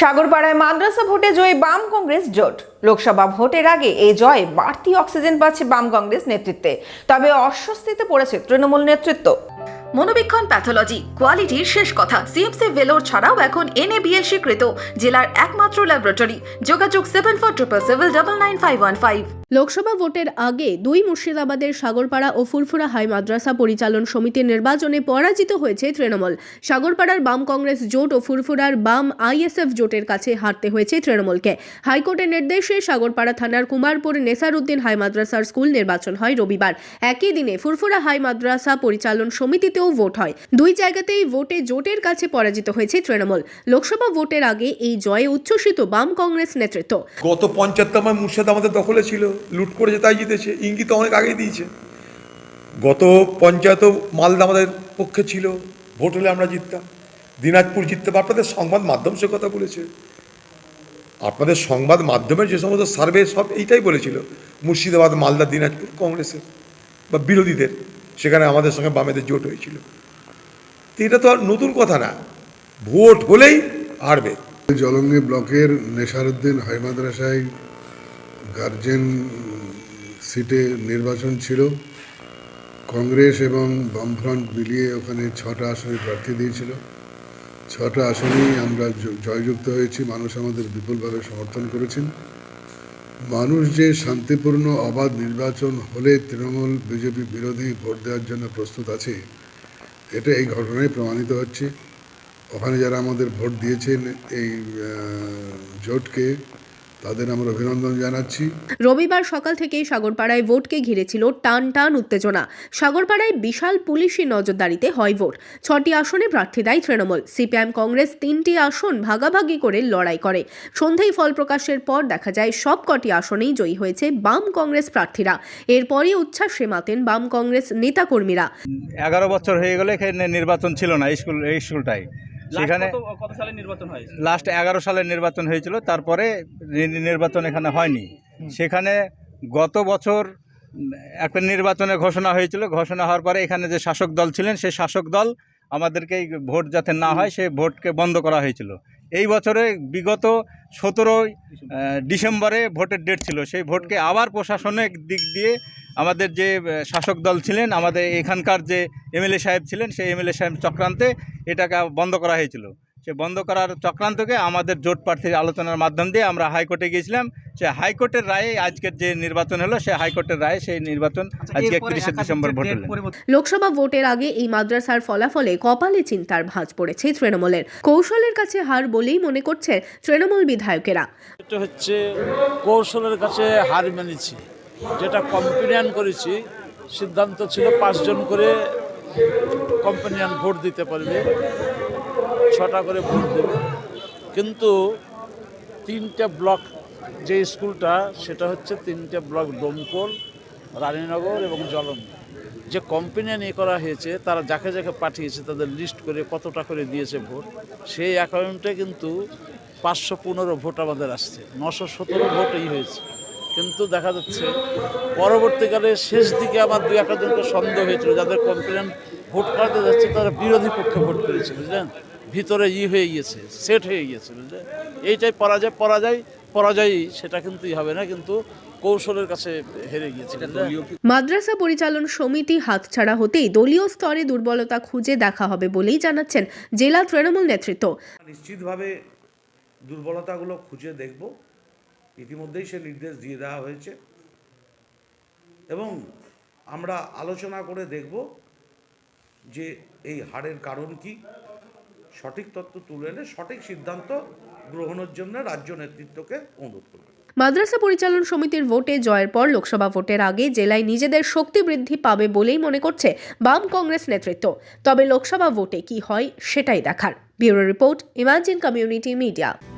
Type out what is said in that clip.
সাগরপাড়ায় মাদ্রাসা ভোটে জয়ী বাম কংগ্রেস জোট। লোকসভা ভোটের আগে এই জয়ে বাড়তি অক্সিজেন পাচ্ছে বাম কংগ্রেস নেতৃত্বে। তবে অস্বস্তিতে পড়েছে তৃণমূল নেতৃত্ব। মনোবীক্ষণ প্যাথোলজি কোয়ালিটির শেষ কথা। সিএমসি ভেলোর ছাড়াও এখন এনএবিএল স্বীকৃত জেলার একমাত্র ল্যাবরেটরি যোগাযোগ seven four triple seven double nine five one five Lok Sabha ভোটের আগে দুই মুর্শিদাবাদের সাগরপাড়া ও ফুরফুরা হাই মাদ্রাসা পরিচালন সমিতির নির্বাচনে পরাজিত হয়েছে তৃণমূল। সাগরপাড়ার বাম কংগ্রেস জোট ও ফুরফুরার বাম আইএসএফ জোটের কাছে হারতে হয়েছে তৃণমূলকে। হাইকোর্টের নির্দেশে সাগরপাড়া থানার কুমারপুর নেসারউদ্দিন হাই মাদ্রাসার স্কুল নির্বাচন হয় রবিবার। একই দিনে ফুরফুরা হাই মাদ্রাসা পরিচালন সমিতিতেও ভোট হয়। দুই জায়গাতেই ভোটে জোটের কাছে পরাজিত হয়েছে তৃণমূল। লোকসভা ভোটের আগে এই জয়ে উচ্ছ্বসিত বাম কংগ্রেস নেতৃত্ব। গত পঞ্চায়েত মুর্শিদ আমাদের দখলে ছিল, লুট করেছে, তাই জিতেছে, ইঙ্গিত অনেক আগেই দিয়েছে। গত পঞ্চায়েত মালদা আমাদের পক্ষে ছিল, ভোট হলে আমরা জিততাম। দিনাজপুর জিততে আপনাদের সংবাদ মাধ্যম সে কথা বলেছে। আপনাদের সংবাদ মাধ্যমের যে সমস্ত সার্ভে সব এইটাই বলেছিল, মুর্শিদাবাদ, মালদা, দিনাজপুর কংগ্রেসের বা বিরোধীদের। সেখানে আমাদের সঙ্গে বামেদের জোট হয়েছিল। এটা তো নতুন কথা না। ভোট হলেই হারবে। জলঙ্গি ব্লকের নেশারউদ্দিন হাই মাদ্রাসায় গার্জেন সিটে নির্বাচন ছিল। কংগ্রেস এবং বামফ্রন্ট মিলিয়ে ওখানে ছটা আসনে প্রার্থী দিয়েছিল। ছটা আসনেই আমরা জয়যুক্ত হয়েছি। মানুষ আমাদের বিপুলভাবে সমর্থন করেছেন। মানুষ যে শান্তিপূর্ণ, অবাধ নির্বাচন হলে তৃণমূল, বিজেপি বিরোধী ভোট দেওয়ার জন্য প্রস্তুত আছে, এটা এই ঘটনায় প্রমাণিত হচ্ছে। ওখানে যারা আমাদের ভোট দিয়েছেন, এই জোটকে তাদের আমরা অভিনন্দন জানাচ্ছি। রবিবার সকাল থেকেই সাগরপাড়ায় ভোটকে ঘিরেছিল টান টান উত্তেজনা। সাগরপাড়ায় বিশাল পুলিশি নজরদারিতে হয় ভোট। ছটি আসনে প্রার্থী দেয় তৃণমূল। সিপিআইএম কংগ্রেস তিনটি আসন ভাগাভাগি করে লড়াই করে। সন্ধ্যায় ফল প্রকাশের পর দেখা যায় সব কটি আসনেই জয়ী হয়েছে বাম কংগ্রেস প্রার্থীরা। এরপরই উচ্ছ্বাসে মাতেন বাম কংগ্রেস নেতাকর্মীরা। এগারো বছর হয়ে গেলে এখানে নির্বাচন ছিল না স্কুল এই স্কুলটাই সেখানে কত- কত সালে নির্বাচন হয় লাস্ট এগারো সালের নির্বাচন হয়েছিল তারপরে নির্বাচন এখানে হয়নি। সেখানে গত বছর একটা নির্বাচনের ঘোষণা হয়েছিল ঘোষণা হওয়ার পরে এখানে যে শাসক দল ছিলেন সেই শাসক দল আমাদেরকে ভোট যাতে না হয় সেই ভোটকে বন্ধ করা হয়েছিল। এই বছরে বিগত সতেরোই ডিসেম্বরে ভোটের ডেট ছিল সেই ভোটকে আবার প্রশাসনিক দিক দিয়ে আমাদের যে শাসক দল ছিলেন আমাদের এখানকার যে এমএলএ সাহেব ছিলেন সেই এমএলএ সাহেব চক্রান্তে এটাকে বন্ধ করা হয়েছিল। সে বন্ধ করার চক্রান্তকে আমাদের জোট প্রার্থীর আলোচনার মাধ্যম দিয়ে আমরা হাইকোর্টে গিয়েছিলাম। সে হাইকোর্টের রায়ে আজকের যে নির্বাচন হলো সে হাইকোর্টের রায়ে সেই নির্বাচন আজকে একত্রিশে ডিসেম্বর ভোট হলো। লোকসভা ভোটের আগে এই মাদ্রাসার ফলাফলে কপালে চিন্তার ভাঁজ পড়েছে তৃণমূলের। কৌশলের কাছে হার বলেই মনে করছে তৃণমূল বিধায়কেরা। এটা হচ্ছে কৌশলের কাছে হার মেনেছি। যেটা কম্পিনিয়ন করেছি, সিদ্ধান্ত ছিল পাঁচজন করে কম্পিনিয়ন ভোট দিতে পারবে, ছটা করে ভোট দেবে। কিন্তু তিনটে ব্লক যে স্কুলটা, সেটা হচ্ছে তিনটে ব্লক ডোমকল রানীনগর এবং জলম। যে কম্পিনিয়ন এ করা হয়েছে, তারা যাকে যাকে পাঠিয়েছে, তাদের লিস্ট করে কতটা করে দিয়েছে ভোট, সেই অ্যাকাউন্টে কিন্তু পাঁচশো পনেরো ভোট আমাদের আসছে, নশো সতেরো ভোটই হয়েছে। কিন্তু দেখা যাচ্ছে পরবর্তীকালে শেষ দিকে আমার দু একটা জনকে সন্দেহ হয়েছিল। যাদের কমপ্লেন ভোট করাতে যাচ্ছে তারা বিরোধী পক্ষে ভোট করেছে বুঝলেন? ভিতরে ই হয়ে গিয়েছে সেট হয়ে গিয়েছে বুঝলেন? এইটাই পরাজয় পরাজয় পরাজয়ই সেটা কিন্তু ই হবে না কিন্তু কৌশলের কাছে হেরে গিয়েছে মাদ্রাসা পরিচালন সমিতি হাতছাড়া হতেই দলীয় স্তরে দুর্বলতা খুঁজে দেখা হবে বলেই জানাচ্ছেন জেলা তৃণমূল নেতৃত্ব। নিশ্চিতভাবে দুর্বলতাগুলো খুঁজে দেখব। ইতিমধ্যেই সে নির্দেশ দিয়ে দেওয়া হয়েছে। এবং আমরা আলোচনা করে দেখব যে এই হারের কারণ কি। সঠিক তথ্য তুলে এনে সঠিক সিদ্ধান্ত গ্রহণের জন্য রাজ্য নেতৃত্বকে অনুরোধ করব। মাদ্রাসা পরিচালন সমিতির ভোটে জয়ের পর লোকসভা ভোটের আগে জেলায় নিজেদের শক্তি বৃদ্ধি পাবে বলেই মনে করছে বাম কংগ্রেস নেতৃত্ব। তবে লোকসভা ভোটে কি হয় সেটাই দেখার। Bureau report, imagine community media.